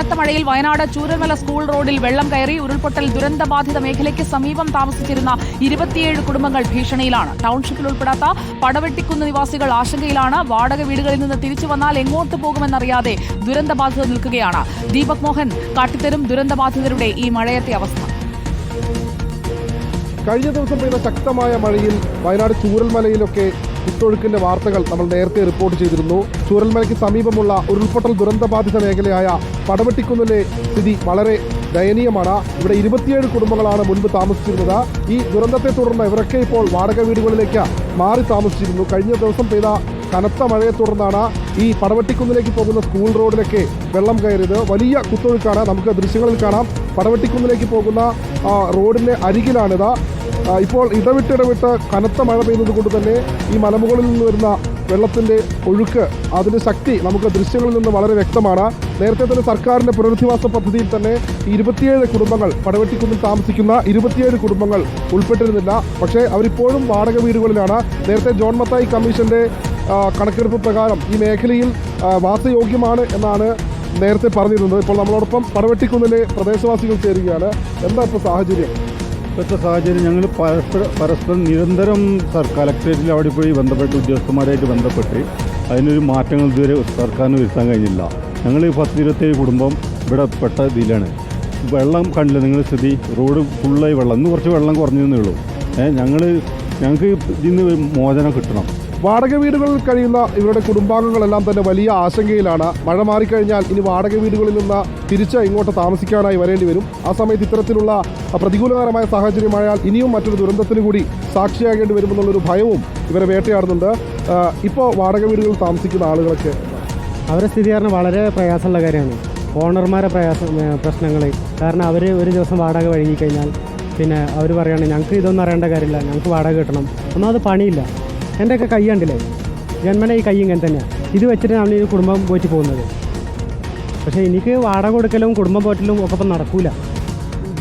കനത്ത മഴയിൽ വയനാട് ചൂരമല സ്കൂൾ റോഡിൽ വെള്ളം കയറി ഉരുൾപൊട്ടൽ ദുരന്തബാധിത മേഖലയ്ക്ക് സമീപം താമസിച്ചിരുന്ന ഇരുപത്തിയേഴ് കുടുംബങ്ങൾ ഭീഷണിയിലാണ്. ടൌൺഷിപ്പിൽ ഉൾപ്പെടാത്ത പടവെട്ടിക്കുന്ന് നിവാസികൾ ആശങ്കയിലാണ്. വാടക വീടുകളിൽ നിന്ന് തിരിച്ചു വന്നാൽ എങ്ങോട്ട് പോകുമെന്നറിയാതെ ദുരന്തബാധിത നിൽക്കുകയാണ്. ദീപക് മോഹൻ കാട്ടിത്തരും ദുരന്തബാധിതരുടെ ഈ മഴയത്തെ അവസ്ഥ. കഴിഞ്ഞ ദിവസം പെയ്ത ശക്തമായ മഴയിൽ വയനാട് ചൂരൽമലയിലൊക്കെ കുത്തൊഴുക്കിന്റെ വാർത്തകൾ നമ്മൾ നേരത്തെ റിപ്പോർട്ട് ചെയ്തിരുന്നു. ചൂരൽമലയ്ക്ക് സമീപമുള്ള ഉരുൾപൊട്ടൽ ദുരന്തബാധിത മേഖലയായ പടവെട്ടിക്കുന്നിലെ സ്ഥിതി വളരെ ദയനീയമാണ്. ഇവിടെ ഇരുപത്തിയേഴ് കുടുംബങ്ങളാണ് മുൻപ് താമസിച്ചിരുന്നത്. ഈ ദുരന്തത്തെ തുടർന്ന് ഇവരൊക്കെ ഇപ്പോൾ വാടക വീടുകളിലേക്ക് മാറി താമസിച്ചിരുന്നു. കഴിഞ്ഞ ദിവസം പെയ്ത കനത്ത മഴയെ തുടർന്നാണ് ഈ പടവട്ടിക്കുന്നിലേക്ക് പോകുന്ന സ്കൂൾ റോഡിലൊക്കെ വെള്ളം കയറിയത്. വലിയ കുത്തൊഴുക്കാണ്. നമുക്ക് ദൃശ്യങ്ങളിൽ കാണാം. പടവട്ടിക്കുന്നിലേക്ക് പോകുന്ന ആ, റോഡിന്റെ അരികിലാണിത്. ഇപ്പോൾ ഇടവിട്ടിടവിട്ട് ഇടവിട്ട് കനത്ത മഴ പെയ്യുന്നത് കൊണ്ട് തന്നെ ഈ മലമുകളിൽ നിന്ന് വരുന്ന വെള്ളത്തിന്റെ ഒഴുക്ക് അതിന്റെ ശക്തി നമുക്ക് ദൃശ്യങ്ങളിൽ നിന്ന് വളരെ വ്യക്തമാണ്. നേരത്തെ തന്നെ സർക്കാരിന്റെ പുനരധിവാസ പദ്ധതിയിൽ തന്നെ ഇരുപത്തിയേഴ് കുടുംബങ്ങൾ പടവെട്ടിക്കുന്നിൽ താമസിക്കുന്ന ഇരുപത്തിയേഴ് കുടുംബങ്ങൾ ഉൾപ്പെട്ടിരുന്നില്ല. പക്ഷേ അവരിപ്പോഴും വാടക വീടുകളിലാണ്. നേരത്തെ ജോൺ മത്തായി കമ്മീഷന്റെ ആ, കണക്കെടുപ്പ് പ്രകാരം ഈ മേഖലയിൽ വാസയോഗ്യമാണ് എന്നാണ് നേരത്തെ പറഞ്ഞിരുന്നത്. ഇപ്പോൾ നമ്മളോടൊപ്പം പടവെട്ടിക്കുന്നിലെ പ്രദേശവാസികൾ ചേരുകയാണ്. എന്താ ഇപ്പോൾ സാഹചര്യം? ഇപ്പോഴത്തെ സാഹചര്യം ഞങ്ങൾ പരസ്പരം പരസ്പരം നിരന്തരം കലക്ടറേറ്റിൽ അവിടെ പോയി ബന്ധപ്പെട്ട് ഉദ്യോഗസ്ഥന്മാരായിട്ട് ബന്ധപ്പെട്ട് അതിനൊരു മാറ്റങ്ങൾ ഇതുവരെ സർക്കാരിന് വരുത്താൻ കഴിഞ്ഞില്ല. ഞങ്ങൾ പത്ത് ഇരുപത്തേഴ് കുടുംബം ഇവിടെ പെട്ട ഇതിലാണ്. വെള്ളം കണ്ടില്ല നിങ്ങൾ സ്ഥിതി? റോഡ് ഫുള്ളായി വെള്ളം. ഇന്ന് കുറച്ച് വെള്ളം കുറഞ്ഞതേ ഉള്ളൂ. ഏഹ് ഞങ്ങൾ ഞങ്ങൾക്ക് ഇതിന് മോചനം കിട്ടണം. വാടക വീടുകളിൽ കഴിയുന്ന ഇവരുടെ കുടുംബാംഗങ്ങളെല്ലാം തന്നെ വലിയ ആശങ്കയിലാണ്. മഴ മാറിക്കഴിഞ്ഞാൽ ഇനി വാടക വീടുകളിൽ നിന്ന് തിരിച്ച് ഇങ്ങോട്ട് താമസിക്കാനായി വരേണ്ടി വരും. ആ സമയത്ത് ഇത്തരത്തിലുള്ള പ്രതികൂലകരമായ സാഹചര്യമായാൽ ഇനിയും മറ്റൊരു ദുരന്തത്തിന് കൂടി സാക്ഷിയാകേണ്ടി വരുമെന്നുള്ളൊരു ഭയവും ഇവരെ വേട്ടയാടുന്നുണ്ട്. ഇപ്പോൾ വാടക വീടുകളിൽ താമസിക്കുന്ന ആളുകളൊക്കെ അവരുടെ സ്ഥിതി കാരണം വളരെ പ്രയാസമുള്ള കാര്യമാണ്. ഓണർമാരെ പ്രയാസം പ്രശ്നങ്ങൾ കാരണം അവർ ഒരു ദിവസം വാടക വഴങ്ങിക്കഴിഞ്ഞാൽ പിന്നെ അവർ പറയുകയാണ് ഞങ്ങൾക്ക് ഇതൊന്നും അറിയേണ്ട കാര്യമില്ല. ഞങ്ങൾക്ക് വാടക കിട്ടണം. ഒന്നാമത് പണിയില്ല. എന്റെയൊക്കെ കൈ കണ്ടില്ലേ? ജന്മനെ ഈ കൈ ഇങ്ങനെ തന്നെയാണ് ഇത് വെച്ചിട്ട് നമ്മൾ ഈ കുടുംബം പോയിട്ട് പോകുന്നത്. പക്ഷേ എനിക്ക് വാടക കൊടുക്കലും കുടുംബം പോറ്റലും ഒക്കെ ഇപ്പം നടക്കൂല.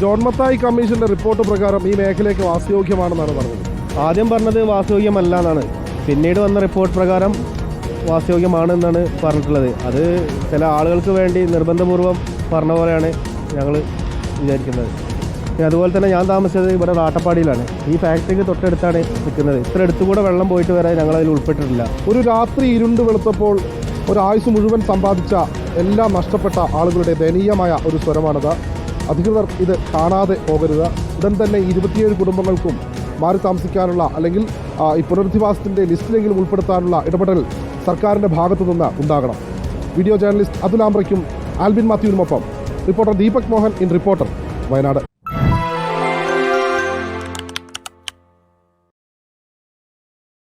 ജോൺ മത്തായി കമ്മീഷന്റെ റിപ്പോർട്ട് പ്രകാരം ഈ മേഖലയ്ക്ക് വാസയോഗ്യമാണെന്നാണ് പറഞ്ഞത്. ആദ്യം പറഞ്ഞത് വാസയോഗ്യമല്ല എന്നാണ് പിന്നീട് വന്ന റിപ്പോർട്ട് പ്രകാരം വാസയോഗ്യമാണ് എന്നാണ് പറഞ്ഞിട്ടുള്ളത്. അത് ചില ആളുകൾക്ക് വേണ്ടി നിർബന്ധപൂർവം പറഞ്ഞ പോലെയാണ് ഞങ്ങൾ വിചാരിക്കുന്നത്. അതുപോലെ തന്നെ ഞാൻ താമസിച്ചത് ഇവിടെ നാട്ടപ്പാടിയിലാണ് ഈ ഫാക്ടറിക്ക് തൊട്ടടുത്താണ് നിൽക്കുന്നത്. ഇത്ര അടുത്തുകൂടെ വെള്ളം പോയിട്ട് വരെ ഞങ്ങൾ അതിൽ ഉൾപ്പെട്ടിട്ടില്ല. ഒരു രാത്രി ഇരുണ്ട് വെളുത്തപ്പോൾ ഒരു ആയുസ് മുഴുവൻ സമ്പാദിച്ച എല്ലാം നഷ്ടപ്പെട്ട ആളുകളുടെ ദയനീയമായ ഒരു സ്വരമാണിത്. അധികൃതർ ഇത് കാണാതെ പോകരുത്. ഉടൻ തന്നെ ഇരുപത്തിയേഴ് കുടുംബങ്ങൾക്കും മാറി താമസിക്കാനുള്ള അല്ലെങ്കിൽ ഈ പുനരധിവാസത്തിന്റെ ലിസ്റ്റിലെങ്കിലും ഉൾപ്പെടുത്താനുള്ള ഇടപെടൽ സർക്കാരിന്റെ ഭാഗത്തു നിന്ന് ഉണ്ടാകണം. വീഡിയോ ജേർണലിസ്റ്റ് അതുൽ ആംബ്രയ്ക്കും Albin മാത്യുവിനുമൊപ്പം. Reporter Deepak Mohan in reporter Wayanad.